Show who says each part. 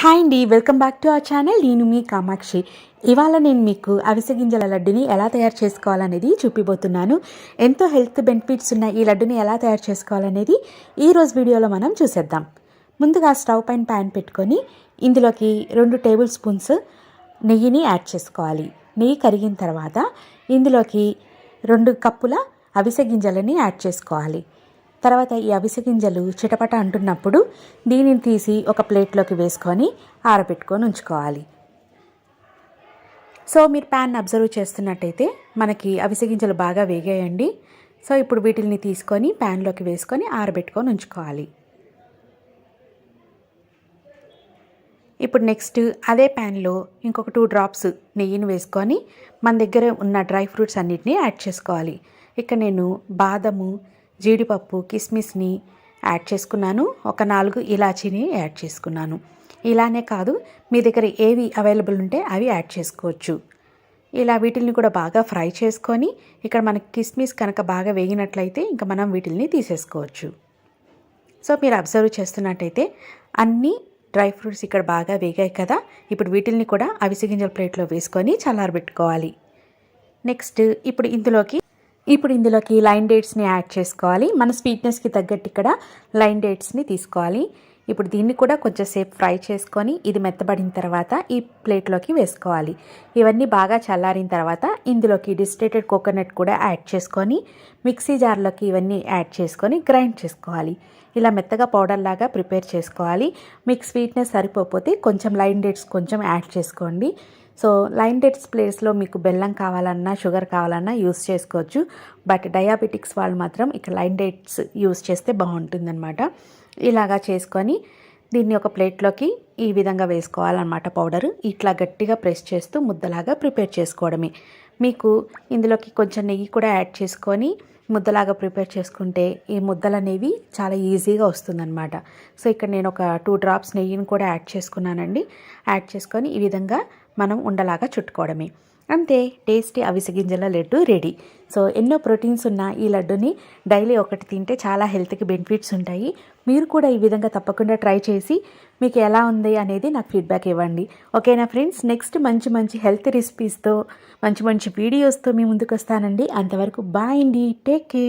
Speaker 1: Hi అండి welcome back to our channel నేను మీ కామాక్షి. ఇవాళ నేను మీకు అవిసె గింజల లడ్డుని ఎలా తయారు చేసుకోవాలనేది చూపిపోతున్నాను ఎంతో హెల్త్ బెనిఫిట్స్ ఉన్న ఈ లడ్డుని ఎలా తయారు చేసుకోవాలనేది ఈ రోజు వీడియోలో మనం చూసేద్దాం. ముందుగా స్టవ్ పైన ప్యాన్ పెట్టుకొని ఇందులోకి రెండు టేబుల్ స్పూన్స్ నెయ్యిని యాడ్ చేసుకోవాలి. నెయ్యి కరిగిన తర్వాత ఇందులోకి రెండు కప్పుల అవిసె గింజలని యాడ్ చేసుకోవాలి. తర్వాత ఈ అవిసె గింజలు చిటపట అంటున్నప్పుడు దీనిని తీసి ఒక ప్లేట్లోకి వేసుకొని ఆరబెట్టుకొని ఉంచుకోవాలి. సో మీరు ప్యాన్ అబ్జర్వ్ చేస్తున్నట్టయితే మనకి అవిసె గింజలు బాగా వేగాయండి. సో ఇప్పుడు వీటిని తీసుకొని ప్యాన్లోకి వేసుకొని ఆరబెట్టుకొని ఉంచుకోవాలి. ఇప్పుడు నెక్స్ట్ అదే ప్యాన్లో ఇంకొక టూ డ్రాప్స్ నెయ్యిని వేసుకొని మన దగ్గర ఉన్న డ్రై ఫ్రూట్స్ అన్నిటిని యాడ్ చేసుకోవాలి. ఇక్కడ నేను బాదము జీడిపప్పు కిస్మిస్ని యాడ్ చేసుకున్నాను. ఒక నాలుగు ఇలాచీని యాడ్ చేసుకున్నాను. ఇలానే కాదు మీ దగ్గర ఏవి అవైలబుల్ ఉంటే అవి యాడ్ చేసుకోవచ్చు. ఇలా వీటిల్ని కూడా బాగా ఫ్రై చేసుకొని ఇక్కడ మనకి కిస్మిస్ కనుక బాగా వేగినట్లయితే ఇంకా మనం వీటిల్ని తీసేసుకోవచ్చు. సో మీరు అబ్జర్వ్ చేస్తున్నట్టయితే అన్ని డ్రై ఫ్రూట్స్ ఇక్కడ బాగా వేగాయి కదా. ఇప్పుడు వీటిల్ని కూడా అవిసె గింజల ప్లేట్లో వేసుకొని చల్లారబెట్టుకోవాలి. నెక్స్ట్ ఇప్పుడు ఇందులోకి ఇప్పుడు ఇందులోకి లైన్ డేట్స్ని యాడ్ చేసుకోవాలి. మన స్వీట్నెస్కి తగ్గట్టు ఇక్కడ లైన్ డేట్స్ని తీసుకోవాలి. ఇప్పుడు దీన్ని కూడా కొంచెంసేపు ఫ్రై చేసుకొని ఇది మెత్తబడిన తర్వాత ఈ ప్లేట్లోకి వేసుకోవాలి. ఇవన్నీ బాగా చల్లారిన తర్వాత ఇందులోకి డిస్టేటెడ్ కోకోనట్ కూడా యాడ్ చేసుకొని మిక్సీ జార్లోకి ఇవన్నీ యాడ్ చేసుకొని గ్రైండ్ చేసుకోవాలి. ఇలా మెత్తగా పౌడర్ లాగా ప్రిపేర్ చేసుకోవాలి. మీకు స్వీట్నెస్ సరిపోతే కొంచెం లైన్ డేట్స్ కొంచెం యాడ్ చేసుకోండి. సో లైన్ డేట్స్ ప్లేస్లో మీకు బెల్లం కావాలన్నా షుగర్ కావాలన్నా యూస్ చేసుకోవచ్చు. బట్ డయాబెటిక్స్ వాళ్ళు మాత్రం ఇక్కడ లైన్ డేట్స్ యూస్ చేస్తే బాగుంటుందన్నమాట. ఇలాగా చేసుకొని దీన్ని ఒక ప్లేట్లోకి ఈ విధంగా వేసుకోవాలన్నమాట పౌడర్. ఇట్లా గట్టిగా ప్రెస్ చేస్తూ ముద్దలాగా ప్రిపేర్ చేసుకోవడమే. మీకు ఇందులోకి కొంచెం నెయ్యి కూడా యాడ్ చేసుకొని ముద్దలాగా ప్రిపేర్ చేసుకుంటే ఈ ముద్దలు అనేవి చాలా ఈజీగా వస్తుందన్నమాట. సో ఇక్కడ నేను ఒక టూ డ్రాప్స్ నెయ్యిని కూడా యాడ్ చేసుకున్నానండి. యాడ్ చేసుకొని ఈ విధంగా మనం ఉండలాగా చుట్టుకోవడమే. అంతే టేస్టీ అవిసె గింజల లడ్డు రెడీ. సో ఎన్నో ప్రోటీన్స్ ఉన్న ఈ లడ్డుని డైలీ ఒకటి తింటే చాలా హెల్త్కి బెనిఫిట్స్ ఉంటాయి. మీరు కూడా ఈ విధంగా తప్పకుండా ట్రై చేసి మీకు ఎలా ఉంది అనేది నాకు ఫీడ్బ్యాక్ ఇవ్వండి. ఓకేనా ఫ్రెండ్స్? నెక్స్ట్ మంచి మంచి హెల్త్ రెసిపీస్తో మంచి మంచి వీడియోస్తో మీ ముందుకు వస్తానండి అంతవరకు బాయ్ అండి. Take care.